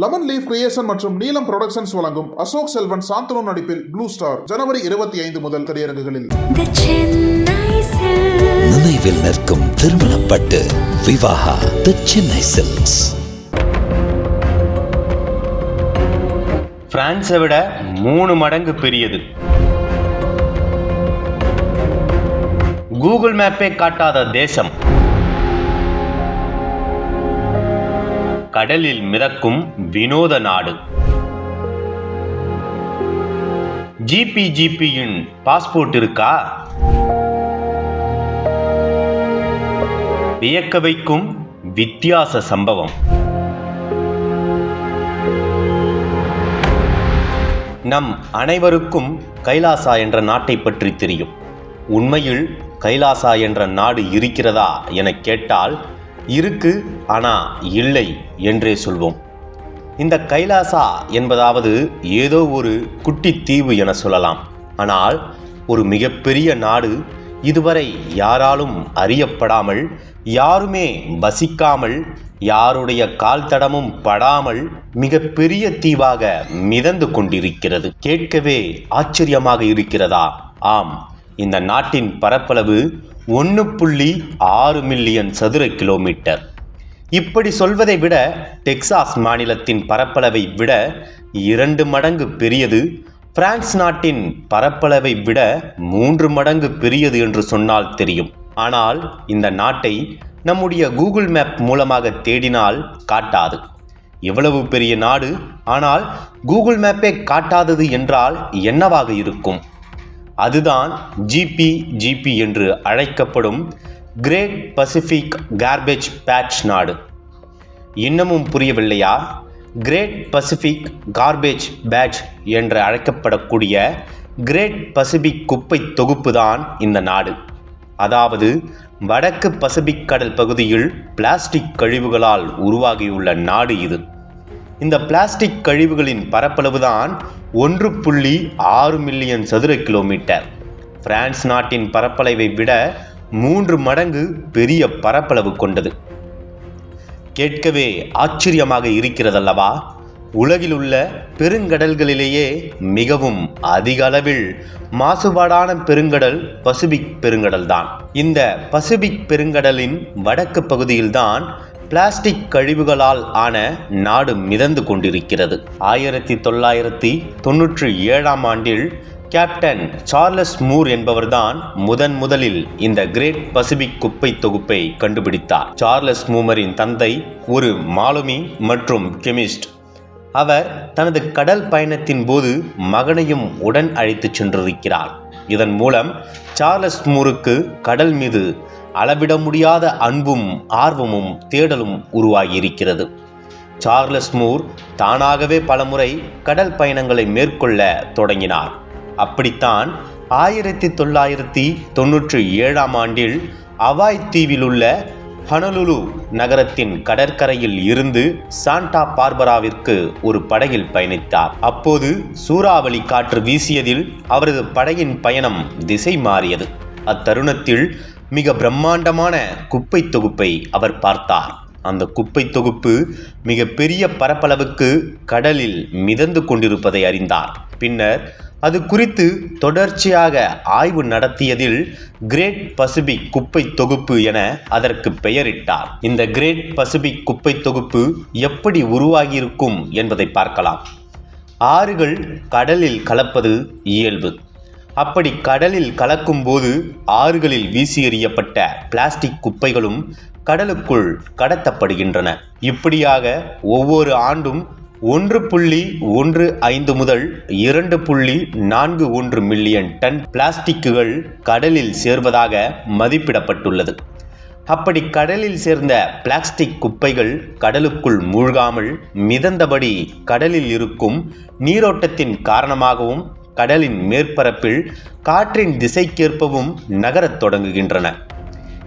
Lemon leaf creation மற்றும் நீலம் productions வழங்கும் அசோக் செல்வன் சாந்தனு நடிப்பில் ப்ளூ ஸ்டார் ஜனவரி இருபத்தி ஐந்து முதல் திரையரங்குகளில். நினைவில் நிற்கும் திருமணப்பட்டு விவாகா தி சென்னை சில்க்ஸ் பிரான்ஸை விட மூணு மடங்கு பெரியது. கூகுள் மேப்பே காட்டாத தேசம். கடலில் மிதக்கும் வினோத நாடு. ஜிபி ஜிபியின் பாஸ்போர்ட் இருக்கா? வியக்க வைக்கும் வித்தியாச சம்பவம். நம் அனைவருக்கும் கைலாசா என்ற நாட்டை பற்றி தெரியும். உண்மையில் கைலாசா என்ற நாடு இருக்கிறதா என கேட்டால் இருக்கு ஆனா இல்லை என்றே சொல்வோம். இந்த கைலாசா என்பதாவது ஏதோ ஒரு குட்டி தீவு என சொல்லலாம். ஆனால் ஒரு மிகப்பெரிய நாடு இதுவரை யாராலும் அறியப்படாமல் யாருமே வசிக்காமல் யாருடைய கால் தடமும் படாமல் மிகப்பெரிய தீவாக மிதந்து கொண்டிருக்கிறது. கேட்கவே ஆச்சரியமாக இருக்கிறதா? ஆம் இந்த நாட்டின் பரப்பளவு ஒன்று புள்ளி ஆறு மில்லியன் சதுர கிலோமீட்டர். இப்படி சொல்வதை விட டெக்சாஸ் மாநிலத்தின் பரப்பளவை விட இரண்டு மடங்கு பெரியது பிரான்ஸ் நாட்டின் பரப்பளவை விட மூன்று மடங்கு பெரியது என்று சொன்னால் தெரியும். ஆனால் இந்த நாட்டை நம்முடைய கூகுள் மேப் மூலமாக தேடினால் காட்டாது. இவ்வளவு பெரிய நாடு ஆனால் கூகுள் மேப்பே காட்டாதது என்றால் என்னவாக இருக்கும்? அதுதான் ஜிபி ஜிபி என்று அழைக்கப்படும் கிரேட் பசிபிக் கார்பேஜ் பேட்ச் நாடு. இன்னமும் புரியவில்லையா? கிரேட் பசிபிக் கார்பேஜ் பேட்ச் என்று அழைக்கப்படக்கூடிய கிரேட் பசிபிக் குப்பை தொகுப்பு தான் இந்த நாடு. அதாவது வடக்கு பசிபிக் கடல் பகுதியில் பிளாஸ்டிக் கழிவுகளால் உருவாகியுள்ள நாடு இது. இந்த பிளாஸ்டிக் கழிவுகளின் பரப்பளவுதான் ஒன்று புள்ளி ஆறு மில்லியன் சதுர கிலோமீட்டர். பிரான்ஸ் நாட்டின் பரப்பளவை விட மூன்று மடங்கு பெரிய பரப்பளவு கொண்டது. கேட்கவே ஆச்சரியமாக இருக்கிறதல்லவா? உலகில் உள்ள பெருங்கடல்களிலேயே மிகவும் அதிக அளவில் மாசுபாடான பெருங்கடல் பசிபிக் பெருங்கடல் தான் இந்த பசிபிக் பெருங்கடலின் வடக்கு பகுதியில்தான் பிளாஸ்டிக் கழிவுகளால் ஆன நாடு மிதந்து கொண்டிருக்கிறது. ஆயிரத்தி தொள்ளாயிரத்தி தொன்னூற்றி ஏழாம் ஆண்டில் கேப்டன் சார்லஸ் மூர் என்பவர்தான் முதன் முதலில் இந்த கிரேட் பசிபிக் குப்பை தொகுப்பை கண்டுபிடித்தார். சார்லஸ் மூமரின் தந்தை ஒரு மாலுமி மற்றும் கெமிஸ்ட். அவர் தனது கடல் பயணத்தின் போது மகனையும் உடன் அழைத்துச் சென்றிருக்கிறார். இதன் மூலம் சார்லஸ் மூருக்கு கடல் மீது அளவிட முடியாத அன்பும் ஆர்வமும் தேடலும் உருவாகியிருக்கிறது. சார்லஸ் மூர் தானாகவே பலமுறை கடல் பயணங்களை மேற்கொள்ள தொடங்கினார். அப்படித்தான் ஆயிரத்தி தொள்ளாயிரத்தி தொன்னூற்றி ஏழாம் ஆண்டில் அவாய் தீவில் உள்ள ஹனலுலு நகரத்தின் கடற்கரையில் இருந்து சாண்டா பார்பராவிற்கு ஒரு படகில் பயணித்தார். அப்போது சூறாவளி காற்று வீசியதில் அவரது படகின் பயணம் திசை மாறியது. அத்தருணத்தில் மிக பிரம்மாண்டமான குப்பை தொகுப்பை அவர் பார்த்தார். அந்த குப்பை தொகுப்பு மிக பெரிய பரப்பளவுக்கு கடலில் மிதந்து கொண்டிருப்பதை அறிந்தார். பின்னர் அது குறித்து தொடர்ச்சியாக ஆய்வு நடத்தியதில் கிரேட் பசிபிக் குப்பை தொகுப்பு என அதற்கு பெயரிட்டார். இந்த கிரேட் பசிபிக் குப்பை தொகுப்பு எப்படி உருவாகியிருக்கும் என்பதை பார்க்கலாம். ஆறுகள் கடலில் கலப்பது இயல்பு. அப்படி கடலில் கலக்கும்போது ஆறுகளில் வீசி எறியப்பட்ட பிளாஸ்டிக் குப்பைகளும் கடலுக்குள் கடத்தப்படுகின்றன. இப்படியாக ஒவ்வொரு ஆண்டும் ஒன்று புள்ளி ஒன்று ஐந்து முதல் இரண்டு புள்ளி நான்கு ஒன்று மில்லியன் டன் பிளாஸ்டிக்குகள் கடலில் சேர்வதாக மதிப்பிடப்பட்டுள்ளது. அப்படி கடலில் சேர்ந்த பிளாஸ்டிக் குப்பைகள் கடலுக்குள் மூழ்காமல் மிதந்தபடி கடலில் இருக்கும் நீரோட்டத்தின் காரணமாகவும் கடலின் மேற்பரப்பில் காற்றின் திசைக்கேற்பவும் நகரத் தொடங்குகின்றன.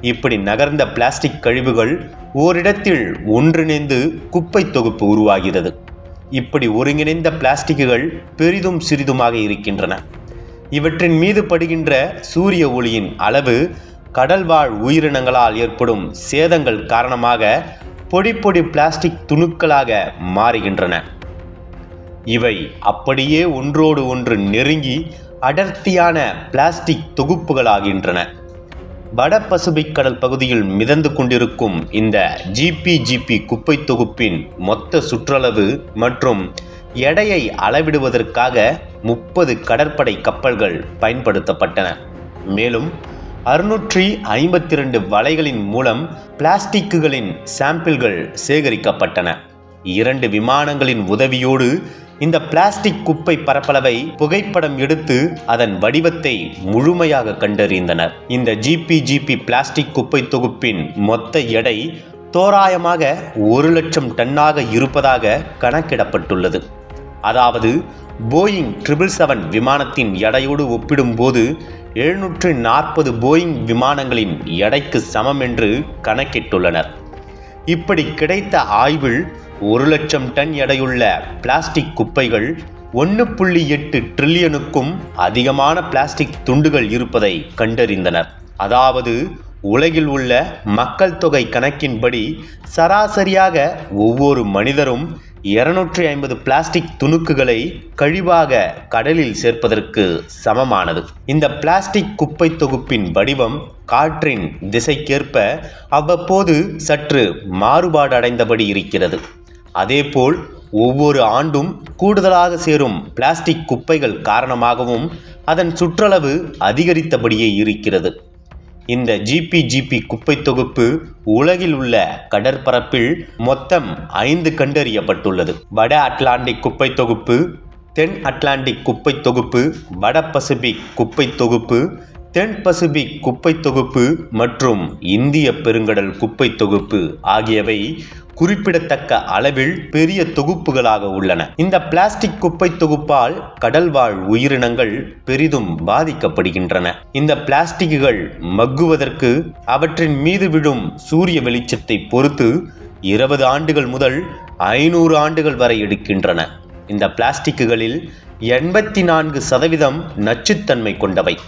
இப்படி நகர்ந்த பிளாஸ்டிக் கழிவுகள் ஓரிடத்தில் ஒன்றிணைந்து குப்பை தொகுப்பு உருவாகிறது. இப்படி ஒருங்கிணைந்த பிளாஸ்டிக்குகள் பெரிதும் சிறிதுமாக இருக்கின்றன. இவற்றின் மீது படுகின்ற சூரிய ஒளியின் அளவு கடல்வாழ் உயிரினங்களால் ஏற்படும் சேதங்கள் காரணமாக பொடி பொடி பிளாஸ்டிக் துணுக்களாக மாறுகின்றன. இவை அப்படியே ஒன்றோடு ஒன்று நெருங்கி அடர்த்தியான பிளாஸ்டிக் தொகுப்புகளாகின்றன. வட பசுபிக் கடல் பகுதியில் மிதந்து கொண்டிருக்கும் இந்த ஜிபிஜிபி குப்பை தொகுப்பின் மொத்த சுற்றளவு மற்றும் எடையை அளவிடுவதற்காக முப்பது கடற்படை கப்பல்கள் பயன்படுத்தப்பட்டன. மேலும் அறுநூற்றி ஐம்பத்தி ரெண்டு வலைகளின் மூலம் பிளாஸ்டிக்குகளின் சாம்பிள்கள் சேகரிக்கப்பட்டன. இரண்டு விமானங்களின் உதவியோடு இந்த பிளாஸ்டிக் குப்பை பரப்பளவை புகைப்படம் எடுத்து அதன் வடிவத்தை முழுமையாக கண்டறிந்தனர். இந்த ஜிபிஜிபி பிளாஸ்டிக் குப்பை தொகுப்பின் மொத்த எடை தோராயமாக ஒரு லட்சம் டன்னாக இருப்பதாக கணக்கிடப்பட்டுள்ளது. அதாவது போயிங் ட்ரிபிள் செவன் விமானத்தின் எடையோடு ஒப்பிடும்போது எழுநூற்று நாற்பது போயிங் விமானங்களின் எடைக்கு சமம் என்று கணக்கிட்டுள்ளனர். இப்படி கிடைத்த ஆய்வில் ஒரு லட்சம் டன் எடையுள்ள பிளாஸ்டிக் குப்பைகள் ஒன்று புள்ளி எட்டு ட்ரில்லியனுக்கும் அதிகமான பிளாஸ்டிக் துண்டுகள் இருப்பதை கண்டறிந்தனர். அதாவது உலகில் உள்ள மக்கள் தொகை கணக்கின்படி சராசரியாக ஒவ்வொரு மனிதரும் இருநூற்றி ஐம்பது பிளாஸ்டிக் துணுக்குகளை கழிவாக கடலில் சேர்ப்பதற்கு சமமானது. இந்த பிளாஸ்டிக் குப்பை தொகுப்பின் வடிவம் காற்றின் திசைக்கேற்ப அவ்வப்போது சற்று மாறுபாடு அடைந்தபடி இருக்கிறது. அதேபோல் ஒவ்வொரு ஆண்டும் கூடுதலாக சேரும் பிளாஸ்டிக் குப்பைகள் காரணமாகவும் அதன் சுற்றளவு அதிகரித்தபடியே இருக்கிறது. இந்த ஜிபிஜிபி குப்பை தொகுப்பு உலகில் உள்ள கடற்பரப்பில் மொத்தம் ஐந்து கண்டறியப்பட்டுள்ளது. வட அட்லாண்டிக் குப்பை தொகுப்பு தென் அட்லாண்டிக் குப்பை தொகுப்பு வட பசிபிக் குப்பை தொகுப்பு தென் பசிபிக் குப்பை தொகுப்பு மற்றும் இந்திய பெருங்கடல் குப்பை தொகுப்பு ஆகியவை குறிப்பிடத்தக்க அளவில் பெரிய தொகுப்புகளாக உள்ளன. இந்த பிளாஸ்டிக் குப்பை தொகுப்பால் கடல்வாழ் உயிரினங்கள் பெரிதும் பாதிக்கப்படுகின்றன. இந்த பிளாஸ்டிக்குகள் மக்குவதற்கு அவற்றின் மீது விழும் சூரிய வெளிச்சத்தை பொறுத்து இருபது ஆண்டுகள் முதல் ஐநூறு ஆண்டுகள் வரை எடுக்கின்றன. இந்த பிளாஸ்டிக்குகளில் எண்பத்தி நான்கு சதவீதம் நச்சுத்தன்மை கொண்டவை.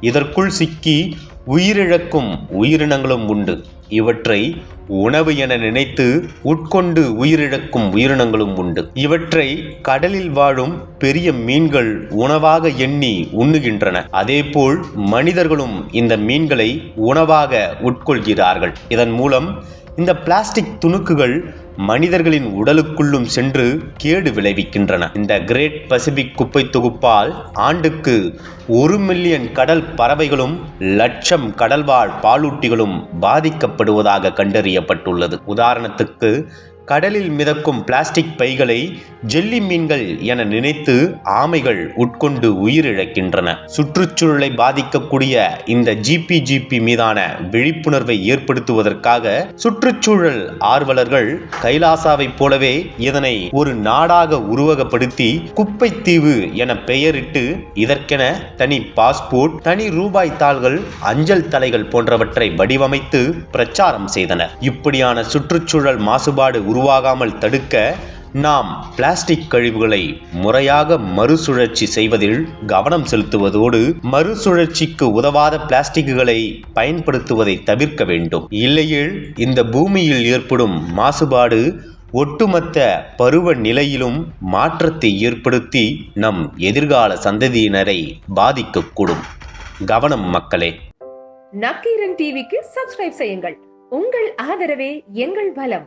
இதற்குள் சிக்கி உயிரிழக்கும் உயிரினங்களும் உண்டு. இவற்றை உணவு என நினைத்து உட்கொண்டு உயிரிழக்கும் உயிரினங்களும் உண்டு. இவற்றை கடலில் வாழும் பெரிய மீன்கள் உணவாக எண்ணி உண்ணுகின்றன. அதேபோல் மனிதர்களும் இந்த மீன்களை உணவாக உட்கொள்கிறார்கள். இதன் மூலம் இந்த பிளாஸ்டிக் துணுக்குகள் மனிதர்களின் உடலுக்குள்ளும் சென்று கேடு விளைவிக்கின்றன. இந்த கிரேட் பசிபிக் குப்பை தொகுப்பால் ஆண்டுக்கு ஒரு மில்லியன் கடல் பறவைகளும் லட்சம் கடல்வாழ் பாலூட்டிகளும் பாதிக்கப்படுவதாக கண்டறியப்பட்டுள்ளது. உதாரணத்துக்கு கடலில் மிதக்கும் பிளாஸ்டிக் பைகளை ஜெல்லி மீன்கள் என நினைத்து ஆமைகள் உட்கொண்டு உயிரிழக்கின்றன. சுற்றுச்சூழலை பாதிக்கக்கூடிய இந்த ஜிபி மீதான விழிப்புணர்வை ஏற்படுத்துவதற்காக சுற்றுச்சூழல் ஆர்வலர்கள் கைலாசாவைப் போலவே இதனை ஒரு நாடாக உருவகப்படுத்தி குப்பை தீவு என பெயரிட்டு இதற்கென தனி பாஸ்போர்ட் தனி ரூபாய் தாள்கள் அஞ்சல் தலைகள் போன்றவற்றை வடிவமைத்து பிரச்சாரம் செய்தனர். இப்படியான சுற்றுச்சூழல் மாசுபாடு உருவாகாமல் தடுக்க நாம் பிளாஸ்டிக் கழிவுகளை முறையாக மறுசுழற்சி செய்வதில் கவனம் செலுத்துவதோடு மறுசுழற்சிக்கு உதவாத பிளாஸ்டிக்குகளை பயன்படுத்துவதை தவிர்க்க வேண்டும். இல்லையேல் இந்த பூமியில் ஏற்படும் மாசுபாடு ஒட்டுமொத்த பருவ நிலையிலும் மாற்றத்தை ஏற்படுத்தி நம் எதிர்கால சந்ததியினரை பாதிக்கக்கூடும். கவனம் மக்களே. நக்கீரன் டிவிக்கு சப்ஸ்கிரைப் செய்யுங்கள். உங்கள் ஆதரவே எங்கள் பலம்.